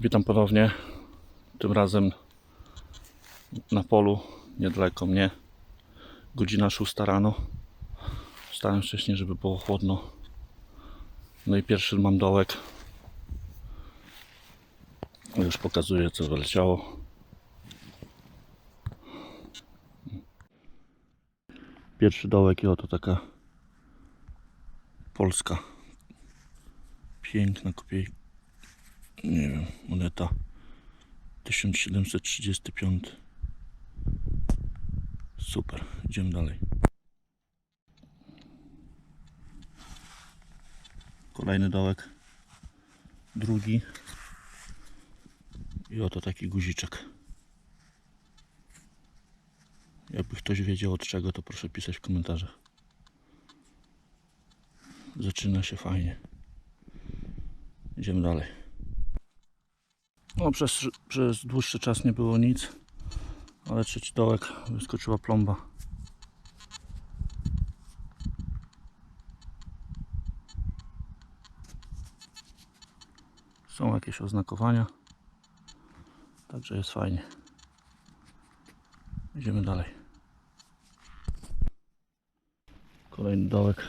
Witam ponownie. Tym razem na polu, niedaleko mnie. Godzina 6 rano. Wstałem wcześniej, żeby było chłodno. No i pierwszy mam dołek. Już pokazuję, co wyleciało. Pierwszy dołek i oto taka polska piękna kopiej nie wiem, moneta. 1735 super, idziemy dalej. Kolejny dołek. Drugi. I oto taki guziczek. Jakby ktoś wiedział od czego to proszę pisać w komentarzach. Zaczyna się fajnie. Idziemy dalej. No, przez, przez dłuższy czas nie było nic, ale trzeci dołek wyskoczyła plomba. Są jakieś oznakowania, także jest fajnie. Idziemy dalej. Kolejny dołek.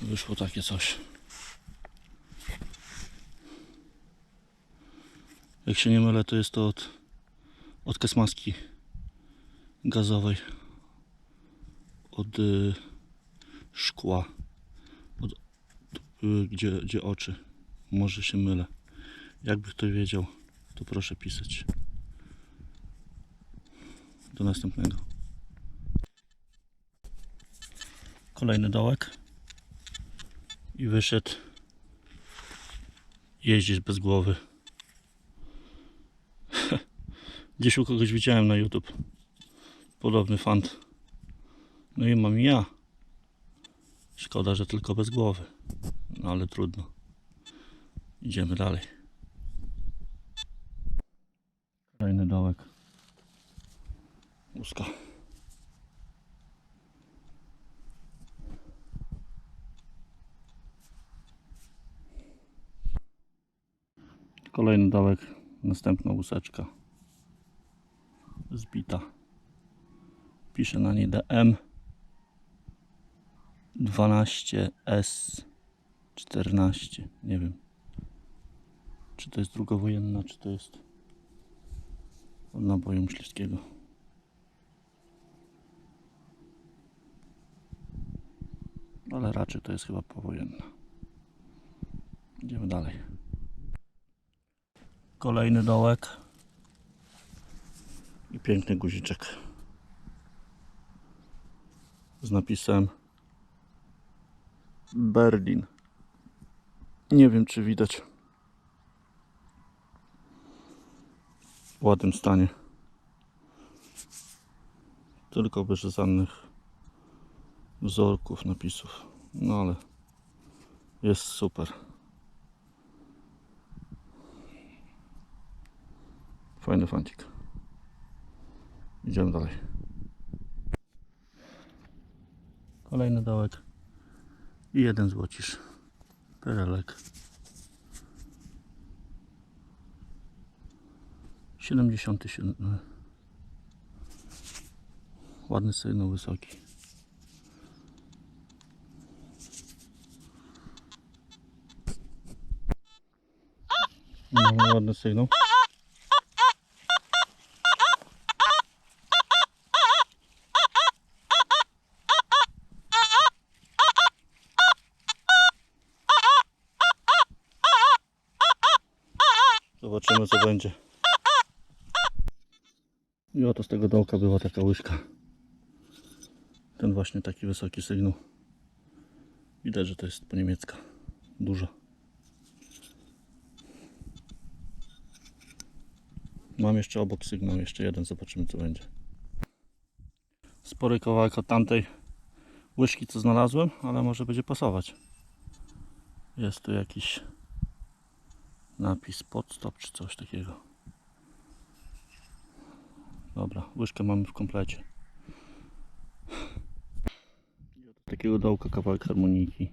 Wyszło takie coś. Jak się nie mylę, to jest to od, od kesmaski gazowej. Od y, szkła. Od, y, gdzie, gdzie oczy. Może się mylę. Jakby ktoś wiedział, to proszę pisać. Do następnego. Kolejny dołek. I wyszedł jeździć bez głowy. Gdzieś u kogoś widziałem na YouTube. Podobny fant. No i mam ja. Szkoda, że tylko bez głowy. No ale trudno. Idziemy dalej. Kolejny dołek. Łuska. Kolejny dołek. Następna łuseczka zbita. Piszę na niej DM 12S 14. Nie wiem, czy to jest drugowojenna, czy to jest od naboju myśliwskiego. Ale raczej to jest chyba powojenna. Idziemy dalej. Kolejny dołek i piękny guziczek z napisem Berlin. Nie wiem, czy widać w ładnym stanie. Tylko żadnych wzorków, napisów. No ale jest super. Fajny fantik. Idziemy dalej. Kolejny dołek. I jeden złocisz. Perelek. 77. Ładny sygnał wysoki. No, ładny sygnał. Zobaczymy co będzie. I oto z tego dołka była taka łyżka. Ten właśnie taki wysoki sygnał. Widać, że to jest po niemiecka. Duża. Mam jeszcze obok sygnał, jeszcze jeden, zobaczymy co będzie. Spory kawałek od tamtej łyżki co znalazłem, ale może będzie pasować. Jest tu jakiś napis podstop czy coś takiego. Dobra, łyżkę mamy w komplecie. Takiego dołka kawałek harmoniki.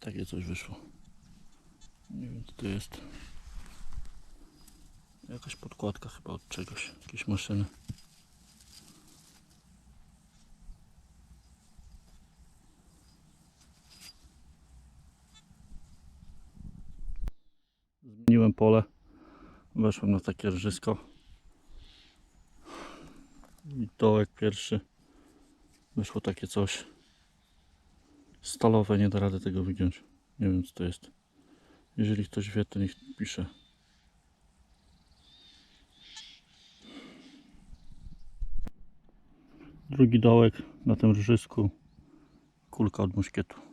Takie coś wyszło. Nie wiem co to jest. Jakaś podkładka chyba od czegoś, jakieś maszyny. Pole. Weszłem na takie rżysko. I dołek pierwszy. Wyszło takie coś. Stalowe, nie da rady tego wygiąć. Nie wiem co to jest. Jeżeli ktoś wie, to niech pisze. Drugi dołek na tym rżysku. Kulka od muszkietu.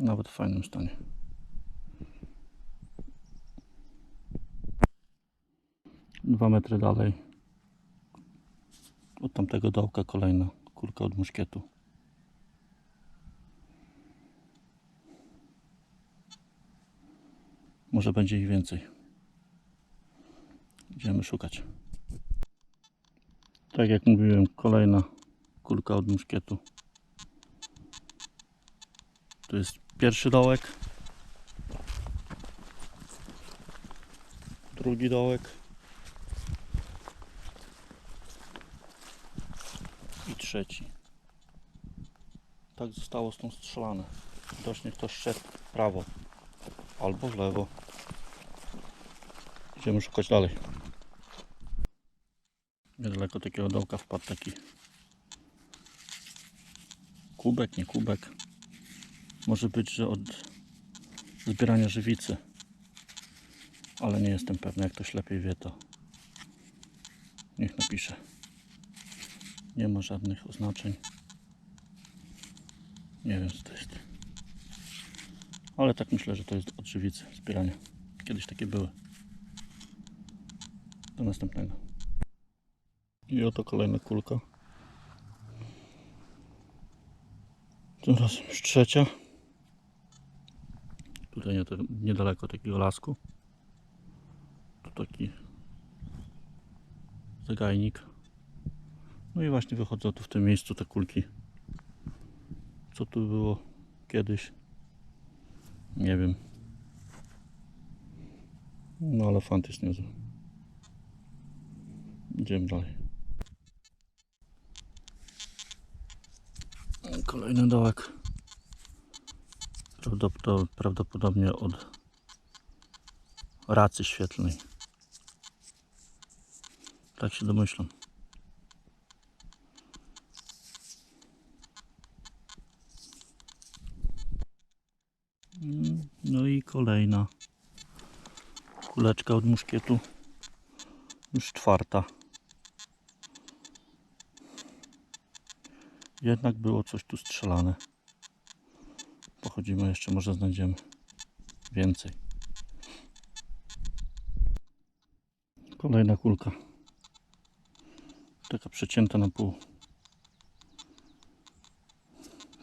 Nawet w fajnym stanie. Dwa metry dalej. Od tamtego dołka kolejna kulka od muszkietu. Może będzie ich więcej. Idziemy szukać. Tak jak mówiłem, kolejna kulka od muszkietu. Tu jest pierwszy dołek. Drugi dołek. I trzeci. Tak zostało stąd strzelane. Widocznie ktoś szedł w prawo albo w lewo. Idziemy szukać dalej. Niedaleko takiego dołka wpadł taki kubek, nie kubek. Może być, że od zbierania żywicy. Ale nie jestem pewny, jak ktoś lepiej wie, to niech napisze. Nie ma żadnych oznaczeń. Nie wiem, co to jest. Ale tak myślę, że to jest od żywicy zbierania. Kiedyś takie były. Do następnego. I oto kolejna kulka. Tym razem już trzecia. Tutaj nie, niedaleko takiego lasku. Tu taki zagajnik. No i właśnie wychodzą tu w tym miejscu te kulki. Co tu było kiedyś? Nie wiem. No ale fant jest niezły. Idziemy dalej. Kolejny dołek. Prawdopodobnie, od racy świetlnej. Tak się domyślam. Mm, No i kolejna kuleczka od muszkietu. Już czwarta. Jednak było coś tu strzelane. Pochodzimy jeszcze, może znajdziemy więcej. Kolejna kulka. Taka przecięta na pół.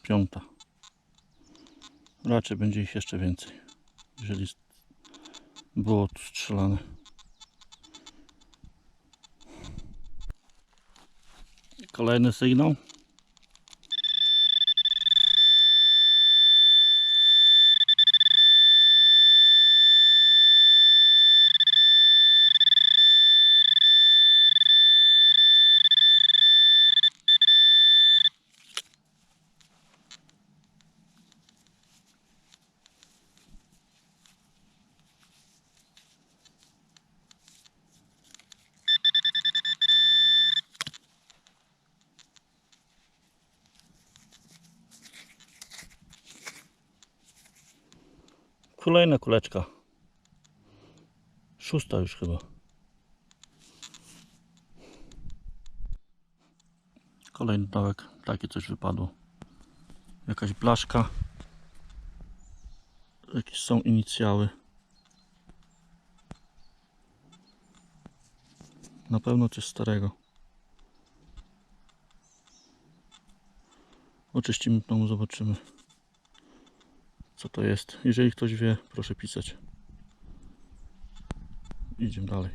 Piąta. Raczej będzie ich jeszcze więcej. Jeżeli było tu strzelane. Kolejny sygnał. Kolejna kuleczka. Szósta już chyba. Kolejny dołek. Takie coś wypadło. Jakaś blaszka. Jakieś są inicjały. Na pewno coś starego. Oczyścimy domu, zobaczymy co to jest. Jeżeli ktoś wie, proszę pisać. Idziemy dalej.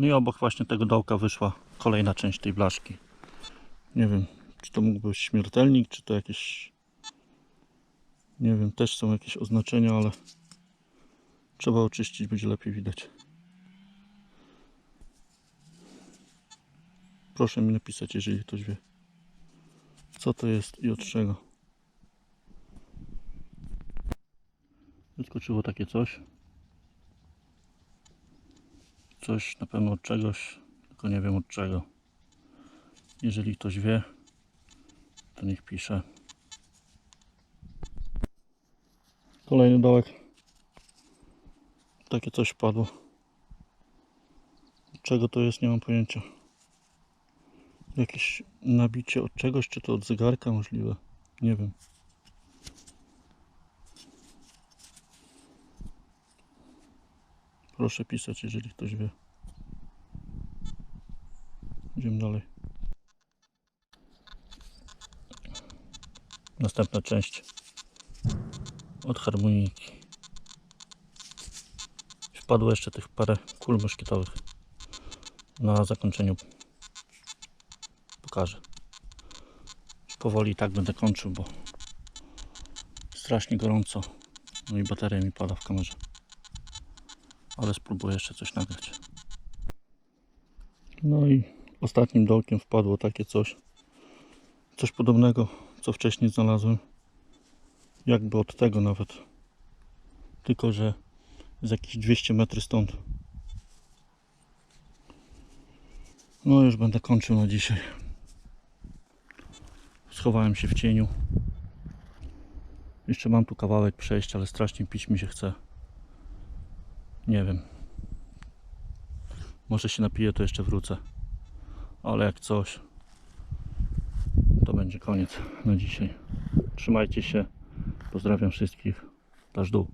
No i obok właśnie tego dołka wyszła kolejna część tej blaszki. Nie wiem, czy to mógł być śmiertelnik, czy to jakieś. Nie wiem, też są jakieś oznaczenia, ale trzeba oczyścić, będzie lepiej widać. Proszę mi napisać, jeżeli ktoś wie, co to jest i od czego. Wyskoczyło takie coś. Coś na pewno od czegoś, tylko nie wiem od czego. Jeżeli ktoś wie, to niech pisze. Kolejny dołek. Takie coś wpadło. Czego to jest, nie mam pojęcia. Jakieś nabicie od czegoś, czy to od zegarka możliwe? Nie wiem. Proszę pisać, jeżeli ktoś wie. Idziemy dalej. Następna część od harmoniki. Wpadło jeszcze tych parę kul moszkietowych. Na zakończeniu pokażę. Powoli tak będę kończył, bo strasznie gorąco. No i bateria mi pada w kamerze. Ale spróbuję jeszcze coś nagrać. No i ostatnim dołkiem wpadło takie coś. Coś podobnego, co wcześniej znalazłem. Jakby od tego nawet. Tylko, że z jakieś 200 metry stąd. No już będę kończył na dzisiaj. Schowałem się w cieniu. Jeszcze mam tu kawałek przejść, ale strasznie pić mi się chce. Nie wiem. Może się napiję, to jeszcze wrócę. Ale jak coś, to będzie koniec na dzisiaj. Trzymajcie się. Pozdrawiam wszystkich. Dasz dół.